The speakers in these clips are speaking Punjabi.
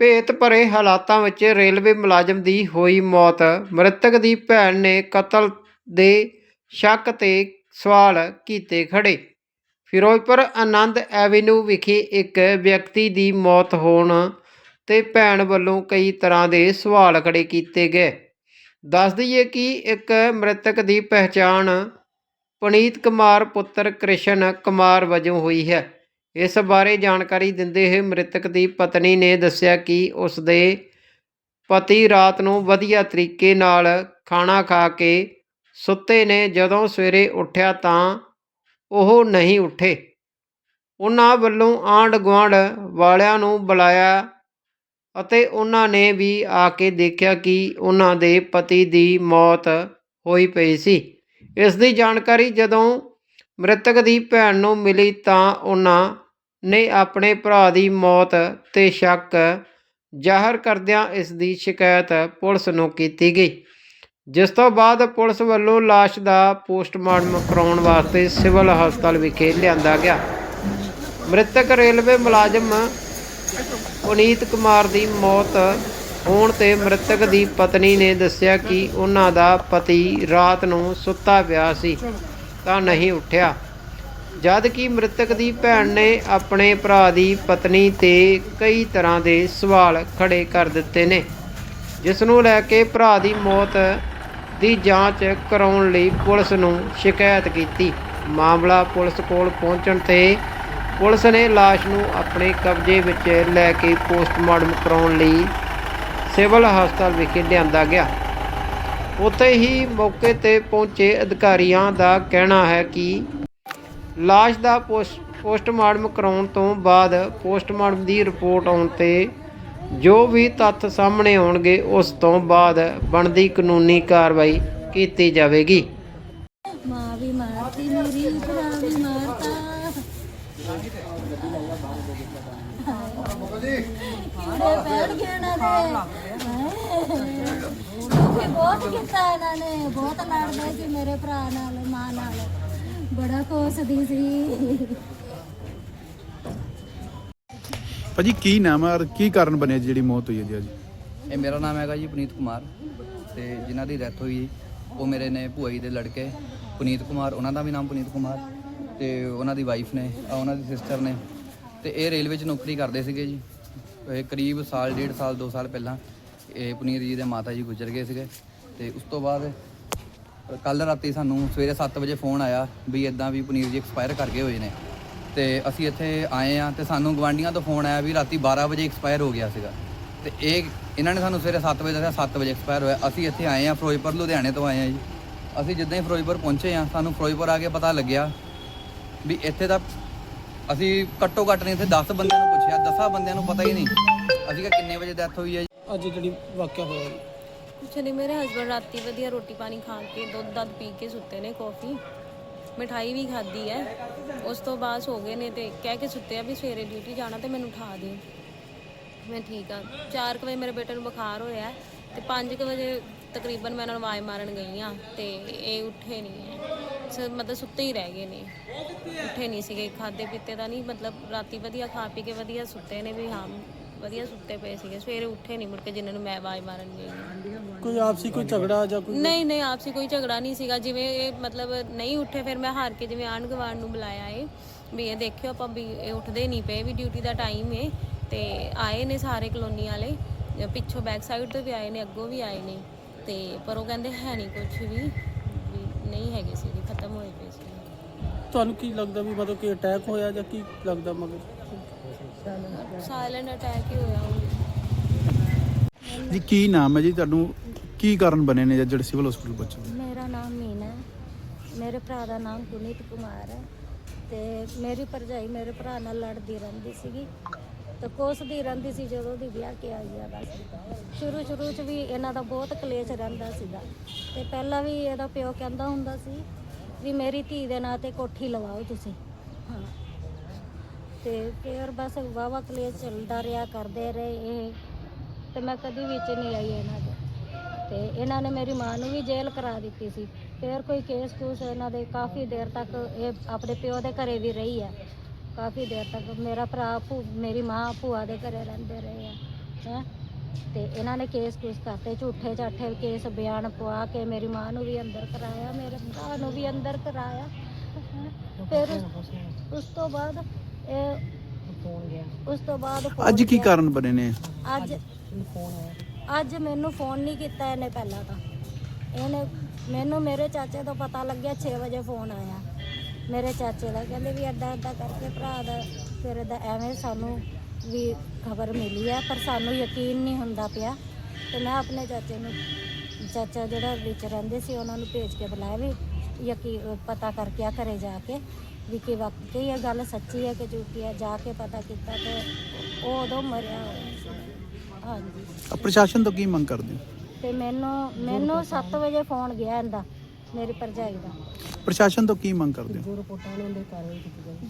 ਭੇਤ ਭਰੇ ਹਾਲਾਤਾਂ ਵਿੱਚ ਰੇਲਵੇ ਮੁਲਾਜ਼ਮ ਦੀ ਹੋਈ ਮੌਤ। ਮ੍ਰਿਤਕ ਦੀ ਭੈਣ ਨੇ ਕਤਲ ਦੇ ਸ਼ੱਕ ਤੇ ਸਵਾਲ ਕੀਤੇ ਖੜੇ। ਫਿਰੋਜ਼ਪੁਰ ਆਨੰਦ ਐਵੀਨਿਊ ਵਿਖੇ ਇੱਕ ਵਿਅਕਤੀ ਦੀ ਮੌਤ ਹੋਣ ਤੇ ਭੈਣ ਵੱਲੋਂ ਕਈ ਤਰ੍ਹਾਂ ਦੇ ਸਵਾਲ ਖੜੇ ਕੀਤੇ ਗਏ। ਦੱਸ ਦਈਏ ਕਿ ਇੱਕ ਮ੍ਰਿਤਕ ਦੀ ਪਹਿਚਾਣ ਪੁਨੀਤ ਕੁਮਾਰ ਪੁੱਤਰ ਕ੍ਰਿਸ਼ਨ ਕੁਮਾਰ ਵਜੋਂ ਹੋਈ ਹੈ। ਇਸ ਬਾਰੇ ਜਾਣਕਾਰੀ ਦਿੰਦੇ ਹੋਏ ਮ੍ਰਿਤਕ ਦੀ ਪਤਨੀ ਨੇ ਦੱਸਿਆ ਕਿ ਉਸ ਦੇ ਪਤੀ ਰਾਤ ਨੂੰ ਵਧੀਆ ਤਰੀਕੇ ਨਾਲ ਖਾਣਾ ਖਾ ਕੇ ਸੁੱਤੇ ਨੇ। ਜਦੋਂ ਸਵੇਰੇ ਉੱਠਿਆ ਤਾਂ ਉਹ ਨਹੀਂ ਉੱਠੇ। ਉਹਨਾਂ ਵੱਲੋਂ ਆਂਢ ਗੁਆਂਢ ਵਾਲਿਆਂ ਨੂੰ ਬੁਲਾਇਆ ਅਤੇ ਉਹਨਾਂ ਨੇ ਵੀ ਆ ਕੇ ਦੇਖਿਆ ਕਿ ਉਹਨਾਂ ਦੇ ਪਤੀ ਦੀ ਮੌਤ ਹੋਈ ਪਈ ਸੀ। ਇਸ ਦੀ ਜਾਣਕਾਰੀ ਜਦੋਂ ਮ੍ਰਿਤਕ ਦੀ ਭੈਣ ਨੂੰ ਮਿਲੀ ਤਾਂ ਉਹਨਾਂ ਨੇ ਆਪਣੇ ਭਰਾ ਦੀ ਮੌਤ ਤੇ ਸ਼ੱਕ ਜ਼ਾਹਰ ਕਰਦਿਆਂ ਇਸ ਦੀ ਸ਼ਿਕਾਇਤ ਪੁਲਿਸ ਨੂੰ ਕੀਤੀ ਗਈ। ਜਿਸ ਤੋਂ ਬਾਅਦ ਪੁਲਿਸ ਵੱਲੋਂ ਲਾਸ਼ ਦਾ ਪੋਸਟਮਾਰਟਮ ਕਰਾਉਣ ਵਾਸਤੇ ਸਿਵਲ ਹਸਪਤਾਲ ਵਿਖੇ ਲਿਆਂਦਾ ਗਿਆ। ਮ੍ਰਿਤਕ ਰੇਲਵੇ ਮੁਲਾਜ਼ਮ ਪੁਨੀਤ ਕੁਮਾਰ ਦੀ ਮੌਤ ਹੋਣ ਤੇ ਮ੍ਰਿਤਕ ਦੀ ਪਤਨੀ ਨੇ ਦੱਸਿਆ ਕਿ ਉਹਨਾਂ ਦਾ ਪਤੀ ਰਾਤ ਨੂੰ ਸੁੱਤਾ ਪਿਆ ਸੀ, ਤਾਂ ਨਹੀਂ ਉੱਠਿਆ। ਜਦ ਕਿ ਮ੍ਰਿਤਕ ਦੀ ਭੈਣ ਨੇ ਆਪਣੇ ਭਰਾ ਦੀ ਪਤਨੀ ਤੇ ਕਈ ਤਰ੍ਹਾਂ ਦੇ ਸਵਾਲ ਖੜੇ ਕਰ ਦਿੱਤੇ ਨੇ, ਜਿਸ ਨੂੰ ਲੈ ਕੇ ਭਰਾ ਦੀ ਮੌਤ ਦੀ ਜਾਂਚ ਕਰਾਉਣ ਲਈ ਪੁਲਿਸ ਨੂੰ ਸ਼ਿਕਾਇਤ ਕੀਤੀ। ਮਾਮਲਾ ਪੁਲਿਸ ਕੋਲ ਪਹੁੰਚਣ ਤੇ ਪੁਲਿਸ ਨੇ ਲਾਸ਼ ਨੂੰ ਆਪਣੇ ਕਬਜ਼ੇ ਵਿੱਚ ਲੈ ਕੇ ਪੋਸਟਮਾਰਟਮ ਕਰਾਉਣ ਲਈ ਸਿਵਲ ਹਸਪਤਾਲ ਵਿਖੇ ਲਿਆਂਦਾ ਗਿਆ। ਉੱਥੇ ਹੀ ਮੌਕੇ ਤੇ ਪਹੁੰਚੇ ਅਧਿਕਾਰੀਆਂ ਦਾ ਕਹਿਣਾ ਹੈ ਕਿ ਲਾਸ਼ ਦਾ ਪੋਸਟਮਾਰਟਮ ਕਰਾਉਣ ਤੋਂ ਬਾਅਦ ਪੋਸਟਮਾਰਟਮ ਦੀ ਰਿਪੋਰਟ ਆਉਣ ਤੇ ਜੋ ਵੀ ਤੱਥ ਸਾਹਮਣੇ ਆਉਣਗੇ, ਉਸ ਤੋਂ ਬਾਅਦ ਬਣਦੀ ਕਾਨੂੰਨੀ ਕਾਰਵਾਈ ਕੀਤੀ ਜਾਵੇਗੀ। ਮਾਂ ਵੀ ਮਾਰਤੀ ਮੇਰੀ ਭਰਾ ਵੀ ਮਾਰਤਾ ਕੀੜੇ ਪੈਣ ਗਏ ਨਾ ਦੇ। ਬਹੁਤ ਕੀਤਾ ਇਹਨਾਂ ਨੇ, ਬਹੁਤ ਲੜਦੇ ਸੀ ਮੇਰੇ ਭਰਾ ਨਾਲ, ਮਾਂ ਨਾਲ। ਬੜਾ ਕੋਸਦੀ ਸੀ ਭਾਜੀ ਕੀ ਨਾਮ ਹੈ ਔਰ ਕੀ ਕਾਰਨ ਬਣਿਆ ਜੀ ਜਿਹੜੀ ਮੌਤ ਹੋਈ ਹੈ ਜੀ ਅੱਜ? ਇਹ ਮੇਰਾ ਨਾਮ ਹੈਗਾ ਜੀ ਪੁਨੀਤ ਕੁਮਾਰ ਤੇ ਜਿਨ੍ਹਾਂ ਦੀ ਡੈਥ ਹੋਈ ਉਹ ਮੇਰੇ ਨੇ ਭੂਆ ਜੀ ਦੇ ਲੜਕੇ ਪੁਨੀਤ ਕੁਮਾਰ ਉਹਨਾਂ ਦਾ ਵੀ ਨਾਮ ਪੁਨੀਤ ਕੁਮਾਰ ਤੇ ਉਹਨਾਂ ਦੀ ਵਾਈਫ ਨੇ ਉਹਨਾਂ ਦੀ ਸਿਸਟਰ ਨੇ ਤੇ ਇਹ ਰੇਲਵੇ 'ਚ ਨੌਕਰੀ ਕਰਦੇ ਸੀਗੇ ਜੀ। ਇਹ ਕਰੀਬ ਸਾਲ ਡੇਢ ਸਾਲ 2 ਸਾਲ ਪਹਿਲਾਂ ਇਹ ਪੁਨੀਤ ਜੀ ਦੇ ਮਾਤਾ ਜੀ ਗੁਜ਼ਰ ਗਏ ਸੀਗੇ ਤੇ ਉਸ ਤੋਂ ਬਾਅਦ ਕੱਲ ਰਾਤੀ ਸਾਨੂੰ ਸਵੇਰੇ 7 ਵਜੇ ਫੋਨ ਆਇਆ ਵੀ ਇਦਾਂ ਵੀ ਪਨੀਰ ਜੀ ਐਕਸਪਾਇਰ ਕਰ ਗਏ ਹੋਏ ਨੇ। ਤੇ ਅਸੀਂ ਇੱਥੇ ਆਏ ਆ ਤੇ ਸਾਨੂੰ ਗਵਾਂਡੀਆਂ ਤੋਂ ਫੋਨ ਆਇਆ ਵੀ ਰਾਤੀ 12 ਵਜੇ ਐਕਸਪਾਇਰ ਹੋ ਗਿਆ ਸੀਗਾ। ਤੇ ਇਹ, ਇਹਨਾਂ ਨੇ ਸਾਨੂੰ ਸਵੇਰੇ 7 ਵਜੇ ਦੱਸਿਆ 7 ਵਜੇ ਐਕਸਪਾਇਰ ਹੋਇਆ। ਅਸੀਂ ਇੱਥੇ ਆਏ ਆ ਫਿਰੋਜ਼ਪੁਰ, ਲੁਧਿਆਣੇ ਤੋਂ ਆਏ ਆ ਜੀ। ਅਸੀਂ ਜਿੱਦਾਂ ਹੀ ਫਿਰੋਜ਼ਪੁਰ ਪਹੁੰਚੇ ਆ ਸਾਨੂੰ ਫਿਰੋਜ਼ਪੁਰ ਆ ਕੇ ਪਤਾ ਲੱਗਿਆ ਵੀ ਇੱਥੇ ਦਾ ਅਸੀਂ ਘੱਟੋ ਘੱਟ ਨਹੀਂ, ਇੱਥੇ 10 ਬੰਦਿਆਂ ਨੂੰ ਪੁੱਛਿਆ 10 ਬੰਦਿਆਂ ਨੂੰ ਪਤਾ ਹੀ ਨਹੀਂ। ਅਸੀਂ ਕਿਹਾ ਕਿੰਨੇ ਵਜੇ ਡੈਥ ਹੋਈ ਹੈ ਅੱਜ ਜਿਹੜੀ ਵਾਕਿਆ ਹੋਇਆ ਜੀ। ਕੁਛ ਨਹੀਂ ਮੇਰੇ ਹਸਬੰਡ ਰਾਤੀ ਵਧੀਆ ਰੋਟੀ ਪਾਣੀ ਖਾ ਕੇ, ਦੁੱਧ ਦੱਧ ਪੀ ਕੇ ਸੁੱਤੇ ਨੇ ਕੌਫੀ ਮਿਠਾਈ ਵੀ ਖਾਧੀ ਹੈ ਉਸ ਤੋਂ ਬਾਅਦ ਸੋ ਗਏ ਨੇ ਤੇ ਕਹਿ ਕੇ ਸੁੱਤੇ ਆ ਵੀ ਸਵੇਰੇ ਡਿਊਟੀ ਜਾਣਾ ਤੇ ਮੈਨੂੰ ਉਠਾ ਦੇ ਮੈਂ ਠੀਕ ਆ। 4 ਵਜੇ ਮੇਰੇ ਬੇਟੇ ਨੂੰ ਬੁਖਾਰ ਹੋਇਆ ਹੈ ਤੇ 5 ਵਜੇ ਤਕਰੀਬਨ ਮੈਂ ਉਹਨਾਂ ਨੂੰ ਆਵਾਜ਼ ਮਾਰਨ ਗਈ ਆ ਤੇ ਇਹ ਉੱਠੇ ਨਹੀਂ ਹੈ ਸ ਮਤਲਬ ਸੁੱਤੇ ਹੀ ਰਹਿ ਗਏ ਨੇ। ਉੱਠੇ ਨਹੀਂ ਸੀਗੇ। ਖਾਦੇ ਪੀਤੇ ਦਾ ਨਹੀਂ ਮਤਲਬ ਰਾਤੀ ਵਧੀਆ ਖਾ ਪੀ ਕੇ ਵਧੀਆ ਸੁੱਤੇ ਨੇ ਵੀ ਹਾਂ, ਵਧੀਆ ਸੁੱਤੇ ਪਏ ਸੀਗੇ। ਸਵੇਰੇ ਉੱਠੇ ਨਹੀਂ ਮੁੜ ਕੇ ਜਿਨ੍ਹਾਂ ਨੂੰ ਮੈਂ ਆਵਾਜ਼ ਮਾਰਨ ਗਈ। ਹਾਂ ਕੋਈ ਆਪਸੀ ਕੋਈ ਝਗੜਾ ਜਾਂ ਕੋਈ ਨਹੀਂ ਨਹੀਂ ਆਪਸੀ ਕੋਈ ਝਗੜਾ ਨਹੀਂ ਸੀਗਾ। ਜਿਵੇਂ ਇਹ ਮਤਲਬ ਨਹੀਂ ਉੱਠੇ ਫਿਰ ਮੈਂ ਹਾਰ ਕੇ ਜਿਵੇਂ ਆਂਢ ਗੁਆਂਢ ਨੂੰ ਬੁਲਾਇਆ ਏ ਵੀ ਇਹ ਦੇਖਿਓ ਆਪਾਂ ਵੀ ਇਹ ਉੱਠਦੇ ਨਹੀਂ ਪਏ ਵੀ ਡਿਊਟੀ ਦਾ ਟਾਈਮ ਏ। ਤੇ ਆਏ ਨੇ ਸਾਰੇ ਕਲੋਨੀ ਵਾਲੇ ਪਿੱਛੋਂ ਬੈਕ ਸਾਈਡ ਤੋਂ ਵੀ ਆਏ ਨੇ ਅੱਗੋਂ ਵੀ ਆਏ ਨੇ। ਤੇ ਪਰ ਉਹ ਕਹਿੰਦੇ ਹੈ ਨਹੀਂ ਕੁਝ ਵੀ ਵੀ ਨਹੀਂ ਹੈਗੇ ਸੀ ਵੀ ਖਤਮ ਹੋਏ ਪਏ ਸੀ ਤੁਹਾਨੂੰ ਕੀ ਲੱਗਦਾ ਵੀ ਮਤਲਬ ਕਿ ਅਟੈਕ ਹੋਇਆ ਜਾਂ ਕੀ ਲੱਗਦਾ ਮਗਰ? ਸਾਇਲੈਂਟ ਅਟੈਕ ਹੀ ਹੋਇਆ। ਜੀ ਕੀ ਨਾਮ ਹੈ ਜੀ? ਤੁਹਾਨੂੰ ਕੀ ਕਾਰਨ ਬਣੇ ਨੇ ਜਿਹੜੇ ਸਿਵਲ ਹਸਪੀਟਲ ਪਹੁੰਚੇ ਮੇਰਾ ਨਾਮ ਮੀਨਾ ਹੈ। ਮੇਰੇ ਭਰਾ ਦਾ ਨਾਮ ਗੁਨੀਤ ਕੁਮਾਰ ਹੈ ਤੇ ਮੇਰੀ ਭਰਜਾਈ ਮੇਰੇ ਭਰਾ ਨਾਲ ਲੜਦੀ ਰਹਿੰਦੀ ਸੀਗੀ ਤੇ ਕੋਸਦੀ ਰਹਿੰਦੀ ਸੀ ਜਦੋਂ ਦੀ ਵਿਆਹ ਕੇ ਆਈ ਆ ਬਸ। ਸ਼ੁਰੂ ਸ਼ੁਰੂ ਚ ਵੀ ਇਹਨਾਂ ਦਾ ਬਹੁਤ ਕਲੇਸ਼ ਰਹਿੰਦਾ ਸੀਗਾ ਤੇ ਪਹਿਲਾਂ ਵੀ ਇਹਦਾ ਪਿਓ ਕਹਿੰਦਾ ਹੁੰਦਾ ਸੀ ਵੀ ਮੇਰੀ ਧੀ ਦੇ ਨਾਂ ਤੇ ਕੋਠੀ ਲਵਾਓ ਤੁਸੀਂ। ਹਾਂ। ਤੇ ਫਿਰ ਬਸ ਵਾਵਾ ਕਲੇਸ਼ ਚੱਲਦਾ ਰਿਹਾ, ਕਰਦੇ ਰਹੇ ਇਹ ਤੇ ਮੈਂ ਕਦੀ ਵਿੱਚ ਨਹੀਂ ਆਈ ਇਹਨਾਂ ਦੇ ਤੇ ਇਹਨਾਂ ਨੇ ਮੇਰੀ ਮਾਂ ਨੂੰ ਵੀ ਜੇਲ੍ਹ ਕਰਾ ਦਿੱਤੀ ਸੀ। ਫਿਰ ਕੋਈ ਕੇਸ ਕੂਸ ਇਹਨਾਂ ਦੇ ਕਾਫੀ ਦੇਰ ਤੱਕ ਇਹ ਆਪਣੇ ਪਿਓ ਦੇ ਘਰੇ ਵੀ ਰਹੀ ਹੈ ਕਾਫੀ ਦੇਰ ਤੱਕ ਮੇਰਾ ਭਰਾ ਭੂ ਮੇਰੀ ਮਾਂ ਭੂਆ ਦੇ ਘਰੇ ਰਹਿੰਦੇ ਰਹੇ ਆ ਹੈਂ। ਤੇ ਇਹਨਾਂ ਨੇ ਕੇਸ ਕੁਸ ਕਰਤੇ ਝੂਠੇ ਝਾਠੇ ਕੇਸ ਬਿਆਨ ਪਵਾ ਕੇ ਮੇਰੀ ਮਾਂ ਨੂੰ ਵੀ ਅੰਦਰ ਕਰਾਇਆ ਮੇਰੇ ਭਰਾ ਨੂੰ ਵੀ ਅੰਦਰ ਕਰਾਇਆ ਫਿਰ ਉਸ- ਉਸ ਤੋਂ ਬਾਅਦ ਇਹ ਉਸ ਤੋਂ ਬਾਅਦ ਅੱਜ ਕੀ। ਕਾਰਨ ਬਣੇ ਨੇ? ਅੱਜ ਅੱਜ ਮੈਨੂੰ ਫੋਨ ਨਹੀਂ ਕੀਤਾ ਇਹਨੇ ਪਹਿਲਾਂ ਤਾਂ। ਇਹਨੇ ਮੈਨੂੰ ਮੇਰੇ ਚਾਚੇ ਤੋਂ ਪਤਾ ਲੱਗਿਆ 6 ਵਜੇ ਫੋਨ ਆਇਆ। ਮੇਰੇ ਚਾਚੇ ਦਾ ਕਹਿੰਦੇ ਵੀ ਅੱਡਾ ਅੱਡਾ ਕਰਕੇ ਭਰਾ ਦਾ ਤੇਰੇ ਦਾ ਐਵੇਂ ਸਾਨੂੰ ਵੀ ਖਬਰ ਮਿਲੀ ਹੈ ਪਰ ਸਾਨੂੰ ਯਕੀਨ ਨਹੀਂ ਹੁੰਦਾ ਪਿਆ। ਤੇ ਮੈਂ ਆਪਣੇ ਚਾਚੇ ਨੂੰ, ਚਾਚਾ ਜਿਹੜਾ ਵਿੱਚ ਰਹਿੰਦੇ ਸੀ ਉਹਨਾਂ ਨੂੰ ਭੇਜ ਕੇ ਬੁਲਾਇਆ ਵੀ ਯਕੀਨ ਪਤਾ ਕਰਕੇ ਆ ਘਰੇ ਜਾ ਕੇ ਵੀ ਕਿ ਵਾਕਈ ਇਹ ਗੱਲ ਸੱਚੀ ਹੈ ਕਿ ਝੂਠੀ ਹੈ ਜਾ ਕੇ ਪਤਾ ਕੀਤਾ ਤੇ ਉਹ ਉਦੋਂ ਮਰਿਆ ਹੋਇਆ ਸੀ। ਹਾਂਜੀ। ਆ ਪ੍ਰਸ਼ਾਸਨ ਤੋਂ ਕੀ ਮੰਗ ਕਰਦੇ ਹੋ? ਤੇ ਮੈਨੂੰ ਮੈਨੂੰ 7 ਵਜੇ ਫੋਨ ਗਿਆ ਇਹਦਾ ਮੇਰੀ ਭਰਜਾਈ ਦਾ। ਪ੍ਰਸ਼ਾਸਨ ਤੋਂ ਕੀ ਮੰਗ ਕਰਦੇ ਹੋ?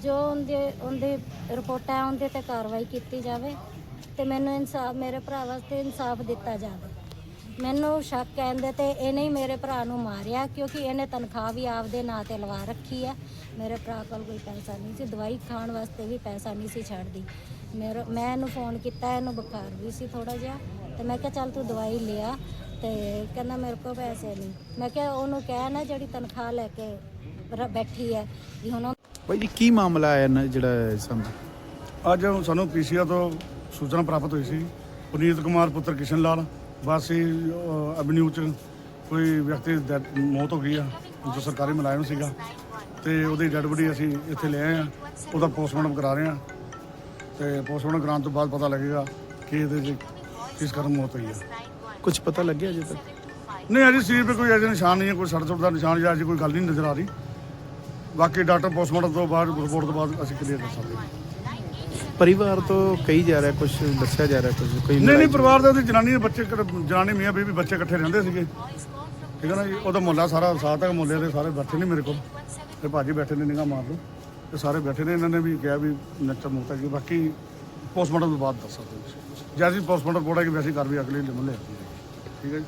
ਜੋ ਉਹਦੇ ਉਹਦੇ ਰਿਪੋਰਟਾਂ ਉਹਦੇ ਤੇ ਕਾਰਵਾਈ ਕੀਤੀ ਜਾਵੇ ਤੇ ਮੈਨੂੰ ਇਨਸਾਫ ਮੇਰੇ ਭਰਾ ਵਾਸਤੇ ਇਨਸਾਫ ਦਿੱਤਾ ਜਾਵੇ। ਮੈਨੂੰ ਸ਼ੱਕ ਕਹਿੰਦੇ ਤੇ ਇਹਨੇ ਹੀ ਮੇਰੇ ਭਰਾ ਨੂੰ ਮਾਰਿਆ ਕਿਉਂਕਿ ਇਹਨੇ ਤਨਖਾਹ ਵੀ ਆਪਦੇ ਨਾਂ ਤੇ ਲਵਾ ਰੱਖੀ ਹੈ। ਮੇਰੇ ਭਰਾ ਕੋਲ ਕੋਈ ਪੈਸਾ ਨਹੀਂ ਸੀ ਦਵਾਈ ਖਾਣ ਵਾਸਤੇ ਵੀ ਪੈਸਾ ਨਹੀਂ ਸੀ ਛੱਡਦੀ। ਮੇਰਾ ਮੈਂ ਇਹਨੂੰ ਫੋਨ ਕੀਤਾ ਇਹਨੂੰ ਬੁਖਾਰ ਵੀ ਸੀ ਥੋੜਾ ਜਿਹਾ ਤੇ ਮੈਂ ਕਿਹਾ ਚੱਲ ਤੂੰ ਦਵਾਈ ਲਿਆ ਤੇ ਕਹਿੰਦਾ ਮੇਰੇ ਕੋਲ ਪੈਸੇ ਨਹੀਂ। ਮੈਂ ਕਿਹਾ ਉਹਨੂੰ ਕਹਿ ਨਾ ਜਿਹੜੀ ਤਨਖਾਹ ਲੈ ਕੇ ਰ- ਬੈਠੀ ਹੈ ਵੀ ਹੁਣ ਉਹ ਭਾਈ ਜੀ ਕੀ ਮਾਮਲਾ ਆਇਆ ਨਾ ਜਿਹੜਾ ਸਾਹਮਣੇ ਅੱਜ ਸਾਨੂੰ ਪੀਸੀਆ ਤੋਂ ਸੂਚਨਾ ਪ੍ਰਾਪਤ ਹੋਈ ਸੀ ਪੁਨੀਤ ਕੁਮਾਰ ਪੁੱਤਰ ਕਿਸ਼ਨ ਲਾਲ ਵਾਸੀ ਐਵਨਿਊ ਚ ਕੋਈ ਵਿਅਕਤੀ ਦੀ ਮੌਤ ਹੋ ਗਈ ਆ ਜੋ ਸਰਕਾਰੀ ਮੁਲਾਜ਼ਮ ਸੀਗਾ ਤੇ ਉਹਦੀ ਡੈਡ ਬੋਡੀ ਅਸੀਂ ਇੱਥੇ ਲੈ ਆਏ ਆ ਉਹਦਾ ਪੋਸਟਮਾਰਟਮ ਕਰਾ ਰਹੇ ਆ ਤੇ ਪੋਸਟਮਾਰਟਮ ਕਰਾਉਣ ਤੋਂ ਬਾਅਦ ਪਤਾ ਲੱਗੇਗਾ ਕਿ ਇਹਦੇ 'ਚ ਕਿਸ ਕਾਰਨ ਮੌਤ ਹੋਈ ਆ। ਕੁਝ ਪਤਾ ਲੱਗਿਆ ਅਜੇ ਤੱਕ? ਨਹੀਂ ਅਜੇ ਸਰੀਰ 'ਤੇ ਕੋਈ ਅਜੇ ਨਿਸ਼ਾਨ ਨਹੀਂ ਹੈ ਕੋਈ ਸੱਟ ਸੁੱਟ ਦਾ ਨਿਸ਼ਾਨ ਜਾਂ ਅਜੇ ਕੋਈ ਗੱਲ ਨਹੀਂ ਨਜ਼ਰ ਆ ਰਹੀ। ਬਾਕੀ ਡਾਕਟਰ ਪੋਸਟਮਾਰਟਮ ਤੋਂ ਬਾਅਦ ਰਿਪੋਰਟ ਤੋਂ ਬਾਅਦ ਅਸੀਂ ਕਲੀਅਰ ਕਰ ਸਕਦੇ ਹਾਂ। ਪਰਿਵਾਰ ਤੋਂ ਕਹੀ ਜਾ ਰਿਹਾ ਕੁਝ ਦੱਸਿਆ ਜਾ ਰਿਹਾ ਕੁਝ ਕੋਈ ਨਹੀਂ ਨਹੀਂ ਪਰਿਵਾਰ ਦੇ ਉਹਦੀ ਜਨਾਨੀ ਦੇ ਬੱਚੇ ਇਕੱਠੇ- ਜਨਾਨੀ ਮੀਆਂ ਬੀਬੀ ਬੱਚੇ ਇਕੱਠੇ ਰਹਿੰਦੇ ਸੀਗੇ। ਠੀਕ ਹੈ ਨਾ ਜੀ? ਉਹਦਾ ਮੁੱਲਾ ਸਾਰਾ ਸਾਥ ਹੈ ਮੁੱਲੇ ਦੇ ਸਾਰੇ ਬੈਠੇ ਨੇ ਮੇਰੇ ਕੋਲ। ਤੇ ਭਾਜੀ ਬੈਠੇ ਨੇ ਨਿਗਾਹ ਮਾਰ ਲਓ। ਤੇ ਸਾਰੇ ਬੈਠੇ ਨੇ ਇਹਨਾਂ ਨੇ ਵੀ ਕਿਹਾ ਵੀ ਨੱਚਾ ਮੂਤਾ ਜੀ ਬਾਕੀ ਪੋਸਟਮਾਰਟਮ ਤੋਂ ਬਾਅਦ ਦੱਸ ਸਕਦੇ ਹਾਂ ਜੈਸੀ ਪੋਸਟਮਾਰਟਮ ਰਿਪੋਰਟ ਕਿ ਵੈਸੀ ਕਾਰਵਾਈ ਅਗਲੇ ਲਿਮਨ ਲੈ ਠੀਕ ਹੈ ਜੀ?